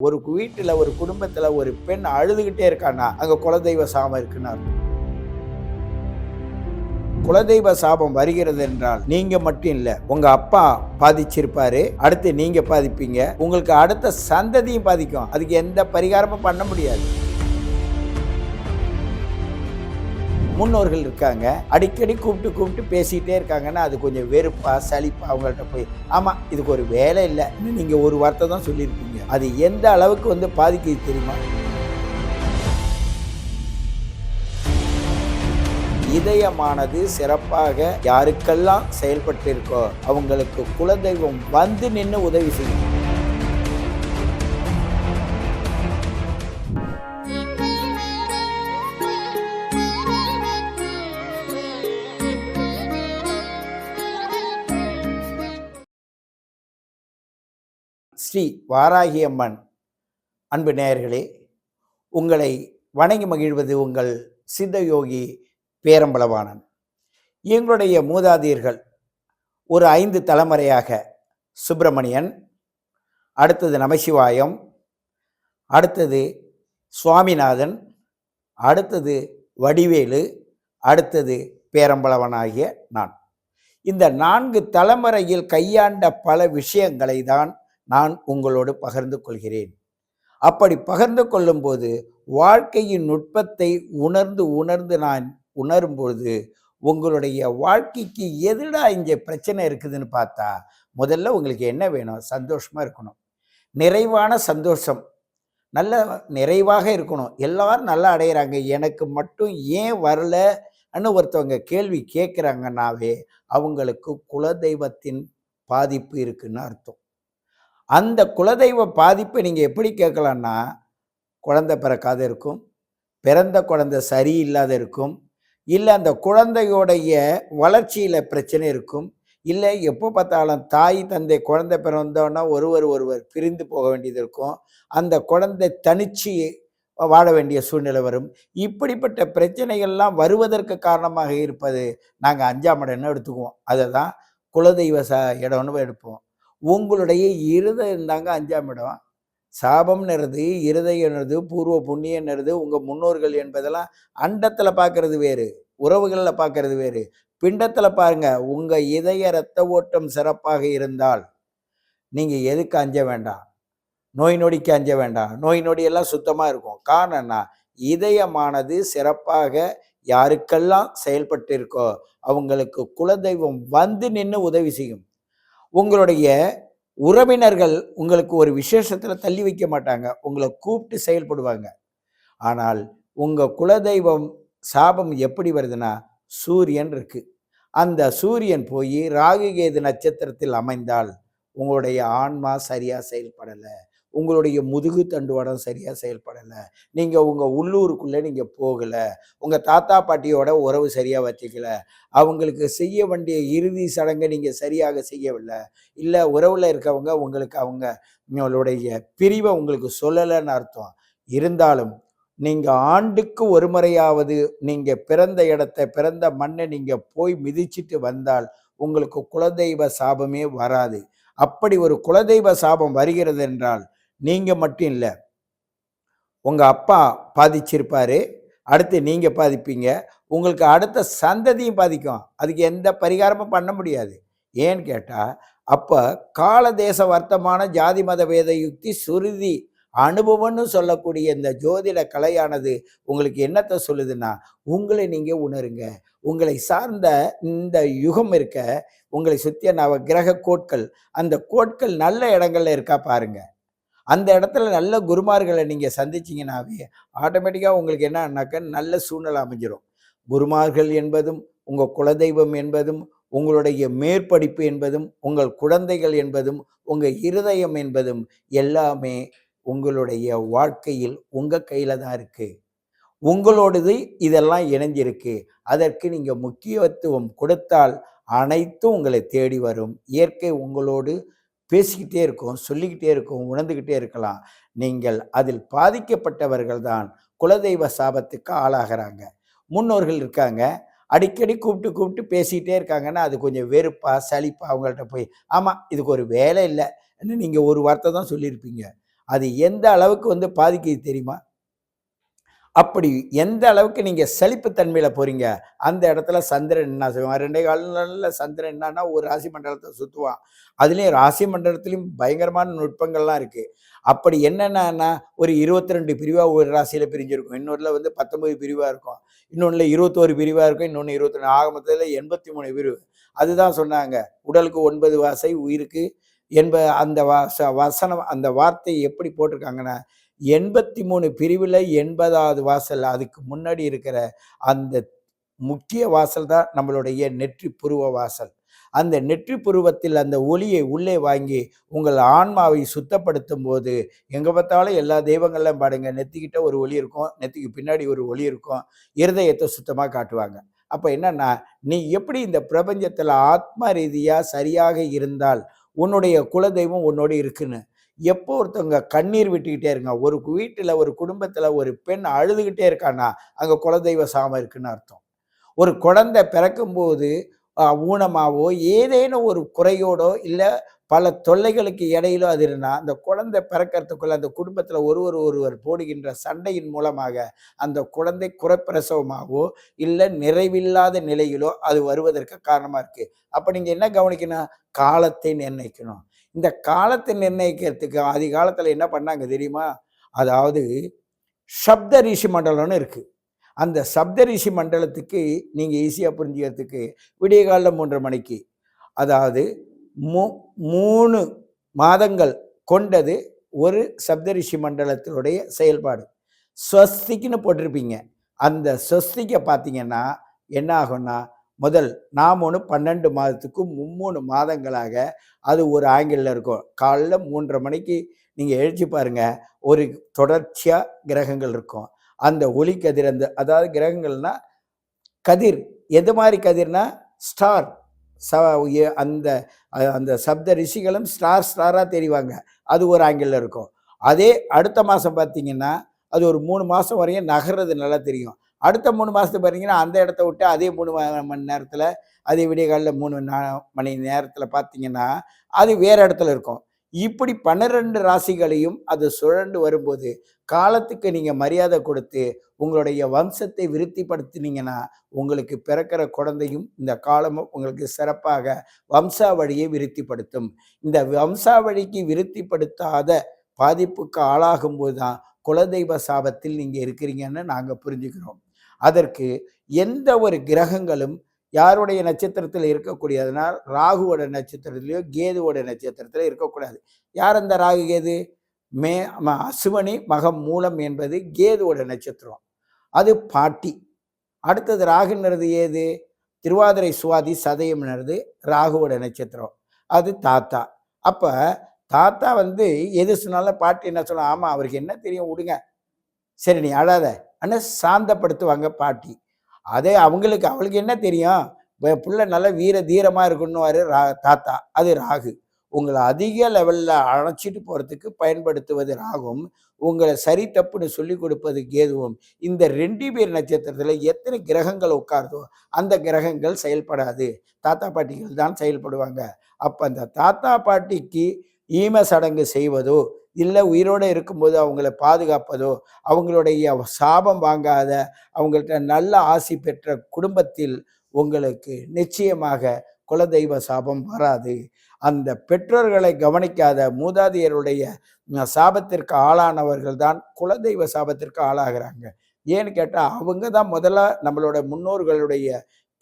ஒரு வீட்டில் ஒரு குடும்பத்தில் ஒரு பெண் அழுதுகிட்டே இருக்கானா அங்கே குலதெய்வ சாபம் இருக்குன்னு குலதெய்வ சாபம் வருகிறது என்றால் நீங்க மட்டும் இல்லை உங்க அப்பா பாதிச்சிருப்பாரு அடுத்து நீங்க பாதிப்பீங்க உங்களுக்கு அடுத்த சந்ததியும் பாதிக்கும் அதுக்கு எந்த பரிகாரமும் பண்ண முடியாது. முன்னோர்கள் இருக்காங்க அடிக்கடி கூப்பிட்டு கூப்பிட்டு பேசிக்கிட்டே இருக்காங்கன்னா அது கொஞ்சம் வெறுப்பா சலிப்பாக அவங்கள்ட்ட போய் ஆமாம் இதுக்கு ஒரு வேலை இல்லை நீங்கள் ஒரு வார்த்தை தான் சொல்லியிருப்பீங்க அது எந்த அளவுக்கு வந்து பாதிக்குது தெரியுமா? இதயமானது சிறப்பாக யாருக்கெல்லாம் செயல்பட்டு இருக்கோ அவங்களுக்கு குலதெய்வம் வந்து நின்று உதவி செய்யும். ஸ்ரீ வாராகி அம்மன் அன்பு நேயர்களே உங்களை வணங்கி மகிழ்வது உங்கள் சித்தயோகி பேரம்பலவானன் எங்களுடைய மூதாதையர்கள் ஒரு ஐந்து தலைமுறையாக சுப்பிரமணியன் அடுத்தது நமசிவாயம் அடுத்தது சுவாமிநாதன் அடுத்தது வடிவேலு அடுத்தது பேரம்பலவனாகிய நான். இந்த நான்கு தலைமுறையில் கையாண்ட பல விஷயங்களை தான் நான் உங்களோடு பகிர்ந்து கொள்கிறேன். அப்படி பகிர்ந்து கொள்ளும்போது வாழ்க்கையின் நுட்பத்தை உணர்ந்து உணர்ந்து நான் உணரும்பொழுது உங்களுடைய வாழ்க்கைக்கு எதுடா இங்கே பிரச்சனை இருக்குதுன்னு பார்த்தா முதல்ல உங்களுக்கு என்ன வேணும்? சந்தோஷமாக இருக்கணும். நிறைவான சந்தோஷம். நல்ல நிறைவாக இருக்கணும். எல்லாரும் நல்லா அடையிறாங்க. எனக்கு மட்டும் ஏன் வரலன்னு ஒருத்தவங்க கேள்வி கேட்குறாங்கன்னாவே அவங்களுக்கு குலதெய்வத்தின் பாதிப்பு இருக்குன்னு அர்த்தம். அந்த குலதெய்வ பாதிப்பை நீங்கள் எப்படி கேட்கலான்னா குழந்தை பிறக்காத இருக்கும் பிறந்த குழந்தை சரியில்லாத இருக்கும் இல்லை அந்த குழந்தையோடைய வளர்ச்சியில் பிரச்சனை இருக்கும் இல்லை எப்போ பார்த்தாலும் தாய் தந்தை குழந்தை பிறந்தோன்னா ஒருவர் ஒருவர் பிரிந்து போக வேண்டியது இருக்கும் அந்த குழந்தை தனிச்சு வாழ வேண்டிய சூழ்நிலை வரும். இப்படிப்பட்ட பிரச்சனைகள்லாம் வருவதற்கு காரணமாக இருப்பது நாங்கள் அஞ்சாம் இடம்னு எடுத்துக்குவோம்? அதை தான் குலதெய்வ ச இடம்னு எடுப்போம். உங்களுடைய இருதயம் தாங்க அஞ்சாம் இடம். சாபம்னுறது இருதயன்றது பூர்வ புண்ணியன்றது உங்கள் முன்னோர்கள் என்பதெல்லாம் அண்டத்தில் பார்க்கறது வேறு உறவுகளில் பார்க்கறது வேறு. பிண்டத்தில் பாருங்க உங்கள் இதய இரத்த ஓட்டம் சிறப்பாக இருந்தால் நீங்கள் எதுக்கு அஞ்ச வேண்டாம்? நோய் நொடிக்கு அஞ்ச வேண்டாம். நோய் நொடியெல்லாம் சுத்தமாக இருக்கும். காரணம்னா இதயமானது சிறப்பாக யாருக்கெல்லாம் செயல்பட்டு இருக்கோ அவங்களுக்கு குலதெய்வம் வந்து நின்று உதவி செய்யும். உங்களுடைய உறவினர்கள் உங்களுக்கு ஒரு விசேஷத்தில் தள்ளி வைக்க மாட்டாங்க. உங்களை கூப்பிட்டு செயல்படுவாங்க. ஆனால் உங்கள் குலதெய்வம் சாபம் எப்படி வருதுன்னா சூரியன் இருக்கு. அந்த சூரியன் போய் ராகுகேது நட்சத்திரத்தில் அமைந்தால் உங்களுடைய ஆன்மா சரியாக செயல்படலை. உங்களுடைய முதுகு தண்டுவடம் சரியாக செயல்படலை. நீங்கள் உங்கள் உள்ளூருக்குள்ளே நீங்கள் போகலை. உங்கள் தாத்தா பாட்டியோட உறவு சரியாக வச்சுக்கல. அவங்களுக்கு செய்ய வேண்டிய இறுதி சடங்கை நீங்கள் சரியாக செய்யவில்லை. இல்லை உறவில் இருக்கவங்க உங்களுக்கு அவங்க உங்களுடைய பிரிவை உங்களுக்கு சொல்லலைன்னு அர்த்தம். இருந்தாலும் நீங்கள் ஆண்டுக்கு ஒரு முறையாவது நீங்கள் பிறந்த இடத்த பிறந்த மண்ணை நீங்கள் போய் மிதிச்சிட்டு வந்தால் உங்களுக்கு குலதெய்வ சாபமே வராது. அப்படி ஒரு குலதெய்வ சாபம் வருகிறது என்றால் நீங்கள் மட்டும் இல்லை. உங்கள் அப்பா பாதிச்சிருப்பார். அடுத்து நீங்கள் பாதிப்பீங்க. உங்களுக்கு அடுத்த சந்ததியும் பாதிக்கும். அதுக்கு எந்த பரிகாரமும் பண்ண முடியாது. ஏன்னு கேட்டால் அப்போ கால தேச வர்த்தமான ஜாதி மத வேத யுக்தி சுருதி அனுபவம்னு சொல்லக்கூடிய இந்த ஜோதிட கலையானது உங்களுக்கு என்னத்தை சொல்லுதுன்னா உங்களை நீங்கள் உணருங்க. உங்களை சார்ந்த இந்த யுகம் இருக்க உங்களை சுற்றிய நவ கிரக கோட்கள் அந்த கோட்கள் நல்ல இடங்கள்ல இருக்கா பாருங்கள் அந்த இடத்துல நல்ல குருமார்களை நீங்கள் சந்திச்சிங்கனாவே ஆட்டோமேட்டிக்காக உங்களுக்கு என்னன்னாக்க நல்ல சூழ்நிலை அமைஞ்சிடும் குருமார்கள் என்பதும் உங்கள் குலதெய்வம் என்பதும் உங்களுடைய மேற்படிப்பு என்பதும் உங்கள் குழந்தைகள் என்பதும் உங்கள் இருதயம் என்பதும் எல்லாமே உங்களுடைய வாழ்க்கையில் உங்கள் கையில் தான் இருக்குது உங்களோடது இதெல்லாம் இணைஞ்சிருக்கு. அதற்கு நீங்கள் முக்கியத்துவம் கொடுத்தால் அனைத்தும் உங்களை தேடி வரும். இயற்கை உங்களோடு பேசிக்கிட்டே இருக்கும் சொல்லிக்கிட்டே இருக்கும் உணர்ந்துக்கிட்டே இருக்கலாம். நீங்கள் அதில் பாதிக்கப்பட்டவர்கள் தான் குலதெய்வ சாபத்துக்கு ஆளாகிறாங்க. முன்னோர்கள் இருக்காங்க. அடிக்கடி கூப்பிட்டு கூப்பிட்டு பேசிக்கிட்டே இருக்காங்கன்னா அது கொஞ்சம் வெறுப்பா சளிப்பா அவங்கள்ட்ட போய் ஆமாம் இதுக்கு ஒரு வேலை இல்லை. நீங்கள் ஒரு வார்த்தை தான் சொல்லியிருப்பீங்க. அது எந்த அளவுக்கு வந்து பாதிக்குது தெரியுமா? அப்படி எந்த அளவுக்கு நீங்கள் சலிப்புத்தன்மையில் போகிறீங்க அந்த இடத்துல சந்திரன் என்ன செய்வான்? ரெண்டே காலில் சந்திரன் என்னன்னா ஒரு ராசி மண்டலத்தை சுற்றுவான் அதுலேயும் ராசி மண்டலத்துலேயும் பயங்கரமான நுட்பங்கள்லாம் இருக்குது அப்படி என்னென்னா ஒரு இருபத்தி ரெண்டு பிரிவாக ஒரு ராசியில் பிரிஞ்சிருக்கும். இன்னொருல வந்து பத்தொன்பது பிரிவாக இருக்கும். இன்னொன்றில் இருபத்தோரு பிரிவாக இருக்கும். இன்னொன்று இருபத்தி ரெண்டு ஆக மொத்தத்தில் எண்பத்தி மூணு பிரிவு. அதுதான் சொன்னாங்க. உடலுக்கு ஒன்பது வாசை உயிருக்கு என்ப அந்த வாச வசனம் அந்த வார்த்தை எப்படி போட்டிருக்காங்கன்னா எண்பத்தி மூணு பிரிவில் எண்பதாவது வாசல். அதுக்கு முன்னாடி இருக்கிற அந்த முக்கிய வாசல் தான் நம்மளுடைய நெற்றி புருவ வாசல். அந்த நெற்றி புருவத்தில் அந்த ஒளியை உள்ளே வாங்கி உங்கள் ஆன்மாவை சுத்தப்படுத்தும் போது எங்கே பார்த்தாலும் எல்லா தெய்வங்கள்லாம் பாடுங்க நெத்திக்கிட்ட ஒரு ஒளி இருக்கும் நெத்திக்கு பின்னாடி ஒரு ஒளி இருக்கும் இருதயத்தை சுத்தமாக காட்டுவாங்க. அப்போ என்னன்னா நீ எப்படி இந்த பிரபஞ்சத்தில் ஆத்ம ரீதியாக சரியாக இருந்தால் உன்னுடைய குலதெய்வம் உன்னோடு இருக்குன்னு. எப்போ ஒருத்தவங்க கண்ணீர் விட்டுக்கிட்டே இருங்க ஒரு வீட்டில் ஒரு குடும்பத்தில் ஒரு பெண் அழுதுகிட்டே இருக்கான்னா அங்கே குலதெய்வ சாமம் இருக்குன்னு அர்த்தம். ஒரு குழந்தை பிறக்கும்போது ஊனமாவோ ஏதேனும் ஒரு குறையோடோ இல்லை பல தொல்லைகளுக்கு இடையிலோ அது இருந்தால் அந்த குழந்தை பிறக்கிறதுக்குள்ள அந்த குடும்பத்தில் ஒருவர் ஒருவர் போடுகின்ற சண்டையின் மூலமாக அந்த குழந்தை குறைப்பிரசவமாகவோ இல்லை நிறைவில்லாத நிலையிலோ அது வருவதற்கு காரணமாக இருக்குது அப்போ நீங்கள் என்ன கவனிக்கணும்? காலத்தை நிர்ணயிக்கணும். இந்த காலத்தை நிர்ணயிக்கிறதுக்கு ஆதி காலத்தில் என்ன பண்ணாங்க தெரியுமா? அதாவது சப்த ரிஷி மண்டலம்னு இருக்குது அந்த சப்த ரிஷி மண்டலத்துக்கு நீங்கள் ஈஸியாக புரிஞ்சுக்கிறதுக்கு விடிய காலம் மூன்றரை மணிக்கு. அதாவது மூ மூணு மாதங்கள் கொண்டது ஒரு சப்தரிஷி மண்டலத்தினுடைய செயல்பாடு. ஸ்வஸ்திக்குன்னு போட்டிருப்பீங்க. அந்த ஸ்வஸ்திக்கை பார்த்தீங்கன்னா என்ன ஆகும்னா முதல் நாம் ஒன்று பன்னெண்டு மாதத்துக்கு மும்மூணு மாதங்களாக அது ஒரு ஆங்கிளில் இருக்கும். காலைல மூன்றரை மணிக்கு நீங்கள் எழுச்சி பாருங்கள் ஒரு தொடர்ச்சியாக கிரகங்கள் இருக்கும். அந்த ஒளி கதிர் அந்த அதாவது கிரகங்கள்னா கதிர். எது மாதிரி கதிர்னா? ஸ்டார். ச அந்த அந்த சப்த ரிஷிகளும் ஸ்டார் ஸ்டாராக தெரிவாங்க. அது ஒரு ஆங்கிளில் இருக்கும். அதே அடுத்த மாதம் பார்த்தீங்கன்னா அது ஒரு மூணு மாதம் வரையும் நகர்றது நல்லா தெரியும். அடுத்த மூணு மாதத்துக்கு பார்த்தீங்கன்னா அந்த இடத்த விட்டு அதே மூணு மணி நேரத்தில் அதே விடிய காலில் மூணு மணி நேரத்தில் பார்த்தீங்கன்னா அது வேறு இடத்துல இருக்கும். இப்படி பன்னிரெண்டு ராசிகளையும் அது சுழண்டு வரும்போது காலத்துக்கு நீங்கள் மரியாதை கொடுத்து உங்களுடைய வம்சத்தை விருத்திப்படுத்தினீங்கன்னா உங்களுக்கு பிறக்கிற குழந்தையும் இந்த காலமும் உங்களுக்கு சிறப்பாக வம்சாவழியை விருத்திப்படுத்தும். இந்த வம்சாவழிக்கு விருத்திப்படுத்தாத பாதிப்புக்கு ஆளாகும்போது தான் குலதெய்வ சாபத்தில் நீங்கள் இருக்கிறீங்கன்னு நாங்கள் புரிஞ்சுக்கிறோம். அதற்கு எந்த ஒரு கிரகங்களும் யாருடைய நட்சத்திரத்தில் இருக்கக்கூடியதுனால் ராகுவோட நட்சத்திரத்திலையோ கேதுவோட நட்சத்திரத்தில் இருக்கக்கூடாது. யார் அந்த ராகு கேது? மே அசுவனி மகம் மூலம் என்பது கேதுவோட நட்சத்திரம். அது பாட்டி. அடுத்தது ராகுன்றது ஏது? திருவாதிரை சுவாதி சதயம்ன்றது ராகுவோட நட்சத்திரம். அது தாத்தா. அப்போ தாத்தா வந்து எது சொன்னாலும் பாட்டி என்ன சொல்லலாம் ஆமாம் அவருக்கு என்ன தெரியும் விடுங்க சரி நீ அழாத. ஆனால் சாந்தப்படுத்துவாங்க பாட்டி. அதே அவங்களுக்கு அவளுக்கு என்ன தெரியும்? பிள்ளை நல்லா வீர தீரமாக இருக்கணும்னு ரா தாத்தா. அது ராகு. உங்களை அதிக லெவலில் அழைச்சிட்டு போகிறதுக்கு பயன்படுத்துவது ராகும். உங்களை சரி தப்புன்னு சொல்லி கொடுப்பது கேதுவும் இந்த ரெண்டு பேர் நட்சத்திரத்தில் எத்தனை கிரகங்கள் உட்காருதோ அந்த கிரகங்கள் செயல்படாது. தாத்தா பாட்டிகள் தான் செயல்படுவாங்க. அப்போ அந்த தாத்தா பாட்டிக்கு ஈம சடங்கு செய்வதோ இல்லை உயிரோடு இருக்கும்போது அவங்கள பாதுகாப்பதோ அவங்களுடைய சாபம் வாங்காத அவங்கள்ட்ட நல்ல ஆசி பெற்ற குடும்பத்தில் உங்களுக்கு நிச்சயமாக குலதெய்வ சாபம் வராது. அந்த பெற்றோர்களை கவனிக்காத மூதாதையருடைய சாபத்திற்கு ஆளானவர்கள் தான் குலதெய்வ சாபத்திற்கு ஆளாகிறாங்க. ஏன்னு கேட்டால் அவங்க தான் முதல்ல நம்மளோட முன்னோர்களுடைய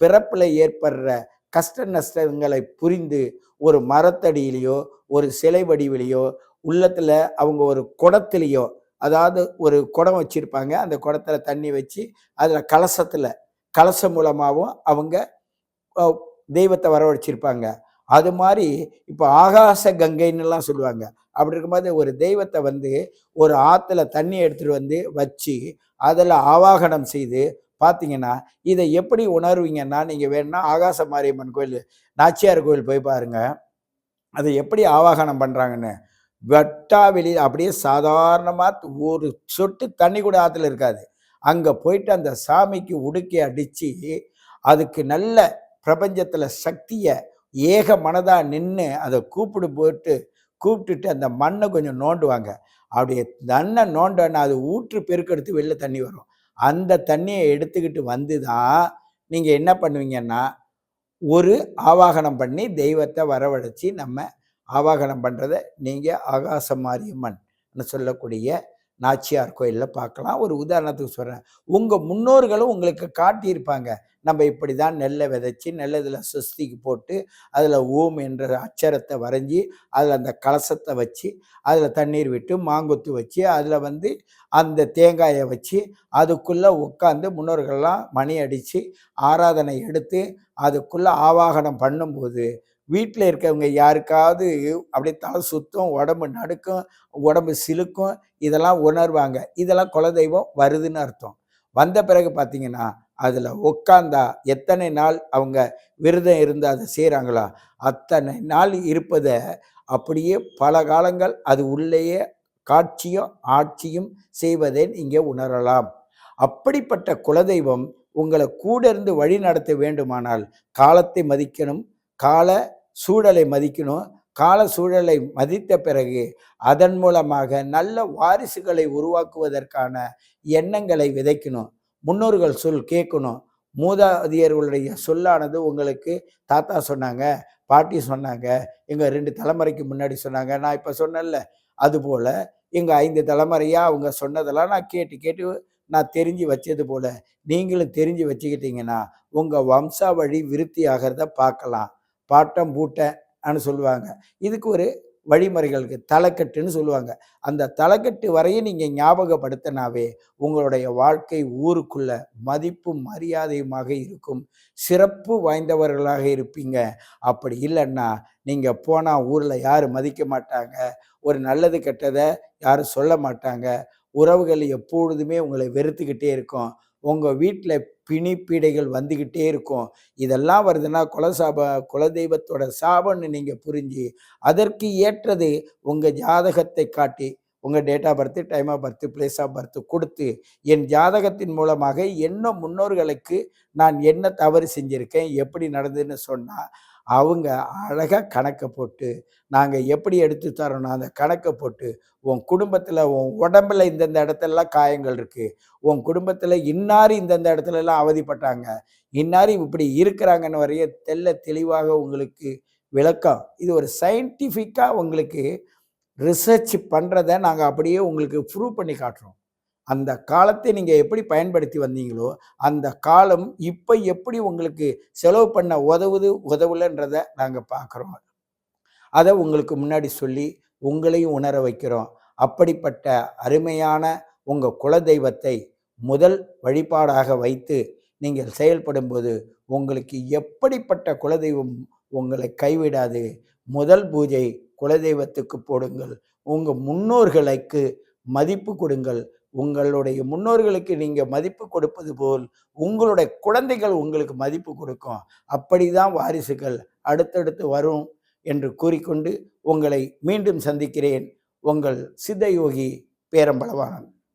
பிறப்பில் ஏற்படுற கஷ்ட நஷ்டங்களை புரிந்து ஒரு மரத்தடியிலையோ ஒரு சிலை வடிவிலையோ உள்ளத்தில் அவங்க ஒரு குடத்துலேயோ அதாவது ஒரு குடம் வச்சுருப்பாங்க. அந்த குடத்துல தண்ணி வச்சு அதில் கலசத்தில் கலசம் மூலமாகவும் அவங்க தெய்வத்தை வரவழைச்சிருப்பாங்க. அது மாதிரி இப்போ ஆகாச கங்கைன்னுலாம் சொல்லுவாங்க. அப்படி இருக்கும்போது ஒரு தெய்வத்தை வந்து ஒரு ஆற்றுல தண்ணி எடுத்துகிட்டு வந்து வச்சு அதில் ஆவாகனம் செய்து பார்த்தீங்கன்னா இதை எப்படி உணர்வீங்கன்னா நீங்கள் வேணும்னா ஆகாச மாரியம்மன் கோயில் நாச்சியார் கோயில் போய் பாருங்கள் அதை எப்படி ஆவாகனம் பண்ணுறாங்கன்னு வெட்டா வெளி அப்படியே சாதாரணமாக ஒரு சொட்டு தண்ணி கூட ஆற்றுல இருக்காது. அங்கே போயிட்டு அந்த சாமிக்கு உடுக்கி அடித்து அதுக்கு நல்ல பிரபஞ்சத்தில் சக்தியை ஏக மனதாக நின்று அதை கூப்பிடு போட்டு கூப்பிட்டுட்டு அந்த மண்ணை கொஞ்சம் நோண்டுவாங்க. அப்படியே தன்னை நோண்டனா அது ஊற்று பெருக்கெடுத்து வெளில தண்ணி வரும். அந்த தண்ணியை எடுத்துக்கிட்டு வந்து தான் நீங்கள் என்ன பண்ணுவீங்கன்னா ஒரு ஆவாகனம் பண்ணி தெய்வத்தை வரவழைச்சி நம்ம ஆவாகனம் பண்ணுறத நீங்கள் ஆகாச மாரியம்மன் சொல்லக்கூடிய நாச்சியார் கோயிலில் பார்க்கலாம். ஒரு உதாரணத்துக்கு சொல்கிறேன் உங்கள் முன்னோர்களும் உங்களுக்கு காட்டியிருப்பாங்க. நம்ம இப்படி தான் நெல்லை விதைச்சி நெல்லதில் சுஸ்திக்கு போட்டு அதில் ஓம் என்ற அச்சரத்தை வரைஞ்சி அதில் அந்த கலசத்தை வச்சு அதில் தண்ணீர் விட்டு மாங்கொத்து வச்சு அதில் வந்து அந்த தேங்காயை வச்சு அதுக்குள்ளே உட்காந்து முன்னோர்கள்லாம் மணி அடித்து ஆராதனை எடுத்து அதுக்குள்ளே ஆவாகனம் பண்ணும்போது வீட்டில் இருக்கவங்க யாருக்காவது அப்படியே தலை சுத்தம் உடம்பு நடுக்கும் உடம்பு சிலுக்கும் இதெல்லாம் உணர்வாங்க. இதெல்லாம் குலதெய்வம் வருதுன்னு அர்த்தம். வந்த பிறகு பார்த்தீங்கன்னா அதில் உட்காந்தா எத்தனை நாள் அவங்க விரதம் இருந்து அதை செய்கிறாங்களா அத்தனை நாள் இருப்பதை அப்படியே பல காலங்கள் அது உள்ளேயே காட்சியும் ஆட்சியும் செய்வதை இங்கே உணரலாம். அப்படிப்பட்ட குலதெய்வம் உங்களை கூட இருந்து வழி நடத்த வேண்டுமானால் காலத்தை மதிக்கணும் கால சூழலை மதிக்கணும். கால சூழலை மதித்த பிறகு அதன் மூலமாக நல்ல வாரிசுகளை உருவாக்குவதற்கான எண்ணங்களை விதைக்கணும். முன்னோர்கள் சொல் கேட்கணும். மூதாதியர்களுடைய சொல்லானது உங்களுக்கு தாத்தா சொன்னாங்க பாட்டி சொன்னாங்க எங்கள் ரெண்டு தலைமுறைக்கு முன்னாடி சொன்னாங்க. நான் இப்போ சொன்னேன்ல அதுபோல் எங்கள் ஐந்து தலைமுறையாக அவங்க சொன்னதெல்லாம் நான் கேட்டு கேட்டு நான் தெரிஞ்சு வச்சது போல். நீங்களும் தெரிஞ்சு வச்சுக்கிட்டீங்கன்னா உங்கள் வம்சாவழி விருத்தி ஆகிறத பார்க்கலாம். பாட்டம் பூட்டன்னு சொல்லுவாங்க. இதுக்கு ஒரு வழிமுறைகளுக்கு தலைக்கட்டுன்னு சொல்லுவாங்க. அந்த தலைக்கட்டு வரையும் நீங்கள் ஞாபகப்படுத்தினாவே உங்களுடைய வாழ்க்கை ஊருக்குள்ள மதிப்பும் மரியாதையுமாக இருக்கும். சிறப்பு வாய்ந்தவர்களாக இருப்பீங்க. அப்படி இல்லைன்னா நீங்கள் போனால் ஊரில் யாரும் மதிக்க மாட்டாங்க? ஒரு நல்லது கெட்டதை யாரும் சொல்ல மாட்டாங்க. உறவுகள் எப்பொழுதுமே உங்களை வெறுத்துக்கிட்டே இருக்கும். உங்கள் வீட்டில் பிணிப்பீடைகள் வந்துக்கிட்டே இருக்கும். இதெல்லாம் வருதுன்னா குலசாப குலதெய்வத்தோட சாபம்னு நீங்கள் புரிஞ்சு அதற்கு ஏற்றது உங்கள் ஜாதகத்தை காட்டி உங்கள் date of birth time of birth place of birth கொடுத்து என் ஜாதகத்தின் மூலமாக என்ன முன்னோர்களுக்கு நான் என்ன தவறு செஞ்சுருக்கேன் எப்படி நடந்ததுன்னு சொன்னால் அவங்க அழகாக கணக்கை போட்டு நாங்கள் எப்படி எடுத்து தரணும் அந்த கணக்கை போட்டு உன் குடும்பத்தில் உன் உடம்புல இந்தந்த இடத்துலலாம் காயங்கள் இருக்குது உன் குடும்பத்தில் இன்னார் இந்தந்த இடத்துலலாம் அவதிப்பட்டாங்க. இன்னார் இப்படி இருக்கிறாங்கன்னு வரைய தெல்ல தெளிவாக உங்களுக்கு விளக்கம். இது ஒரு சயின்டிஃபிக்காக உங்களுக்கு ரிசர்ச் பண்ணுறத நாங்கள் அப்படியே உங்களுக்கு ப்ரூவ் பண்ணி காட்டுறோம். அந்த காலத்தை நீங்கள் எப்படி பயன்படுத்தி வந்தீங்களோ அந்த காலம் இப்போ எப்படி உங்களுக்கு செலவு பண்ண உதவுது உதவுலன்றதை நாங்கள் பார்க்குறோம் அதை உங்களுக்கு முன்னாடி சொல்லி உங்களையும் உணர வைக்கிறோம். அப்படிப்பட்ட அருமையான உங்கள் குலதெய்வத்தை முதல் வழிபாடாக வைத்து நீங்கள் செயல்படும்போது உங்களுக்கு எப்படிப்பட்ட குலதெய்வம் உங்களை கைவிடாது முதல் பூஜை குலதெய்வத்துக்கு போடுங்கள். உங்கள் முன்னோர்களுக்கு மதிப்பு கொடுங்கள். உங்களுடைய முன்னோர்களுக்கு நீங்கள் மதிப்பு கொடுப்பது போல் உங்களுடைய குழந்தைகள் உங்களுக்கு மதிப்பு கொடுக்கும். அப்படிதான் வாரிசுகள் அடுத்தடுத்து வரும் என்று கூறிக்கொண்டு உங்களை மீண்டும் சந்திக்கிறேன். உங்கள் சித்தயோகி பேரம்பளவானன்